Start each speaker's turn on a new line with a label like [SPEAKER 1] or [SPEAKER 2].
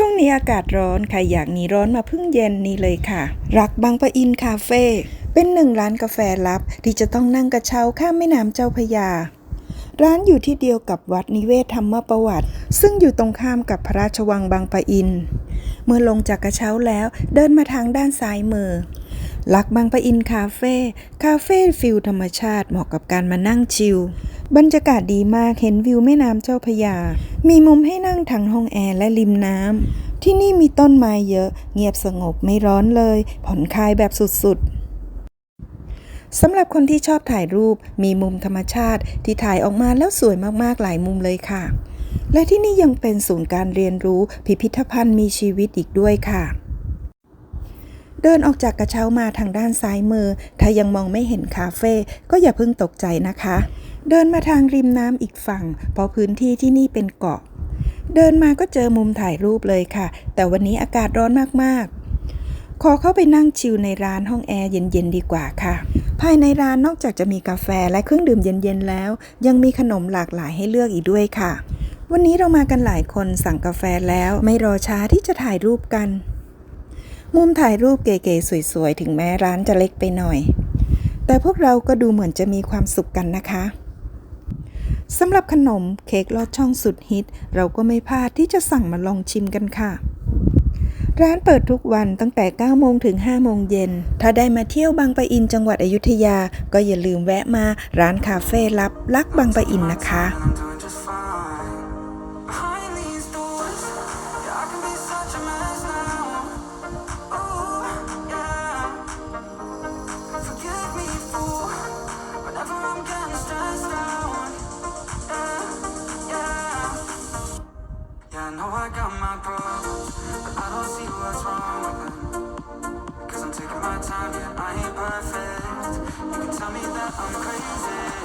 [SPEAKER 1] ช่วงนี้อากาศร้อนใครอยากหนีร้อนมาพึ่งเย็นนี่เลยค่ะ รักบางปะอินคาเฟ่เป็นหนึ่งร้านกาแฟลับ ที่จะต้องนั่งกระเช้าข้ามแม่น้ำเจ้าพระยา ร้านอยู่ที่เดียวกับวัดนิเวศธรรมประวัติ ซึ่งอยู่ตรงข้ามกับพระราชวังบางปะอิน เมื่อลงจากกระเช้าแล้วเดินมาทางด้านซ้ายมือลักบางปะอินคาเฟ่ คาเฟ่ฟิลธรรมชาติเหมาะกับการมานั่งชิล บรรยากาศดีมากเห็นวิวแม่น้ำเจ้าพยา มีมุมให้นั่งทั้งห้องแอร์และริมน้ำ ที่นี่มีต้นไม้เยอะ เงียบสงบไม่ร้อนเลย ผ่อนคลายแบบสุดๆ สำหรับคนที่ชอบถ่ายรูป มีมุมธรรมชาติที่ถ่ายออกมาแล้วสวยมากๆหลายมุมเลยค่ะ และที่นี่ยังเป็นศูนย์การเรียนรู้พิพิธภัณฑ์มีชีวิตอีกด้วยค่ะ เดินออกจากกระเช้ามาทางด้านซ้ายมือ ถ้ายังมองไม่เห็นคาเฟ่ก็อย่าเพิ่งตกใจนะคะ เดินมาทางริมน้ำอีกฝั่ง เพราะพื้นที่ที่นี่เป็นเกาะ เดินมาก็เจอมุมถ่ายรูปเลยค่ะ แต่วันนี้อากาศร้อนมากๆ ขอเข้าไปนั่งชิลในร้านห้องแอร์เย็นๆดีกว่าค่ะ ภายในร้านนอกจากจะมีกาแฟและเครื่องดื่มเย็นๆแล้ว ยังมีขนมหลากหลายให้เลือกอีกด้วยค่ะ วันนี้เรามากันหลายคนสั่งกาแฟแล้ว ไม่รอช้าที่จะถ่ายรูปกัน มุมถ่ายรูปเก๋ๆสวยๆ ถึงแม้ร้านจะเล็กไปหน่อย แต่พวกเราก็ดูเหมือนจะมีความสุขกันนะคะสำหรับขนมเค้กลอดช่องสุดฮิต เราก็ไม่พลาดที่จะสั่งมาลองชิมกันค่ะ ร้านเปิดทุกวันตั้งแต่ 9 โมงถึง 5 โมงเย็น ถ้าได้มาเที่ยวบางปะอินจังหวัดอยุธยา ก็อย่าลืมแวะมาร้านคาเฟ่ลับลักบางปะอินนะคะ
[SPEAKER 2] I know I got my problems, but I don't see what's wrong with them. Cause I'm taking my time, yeah, I ain't perfect. You can tell me that I'm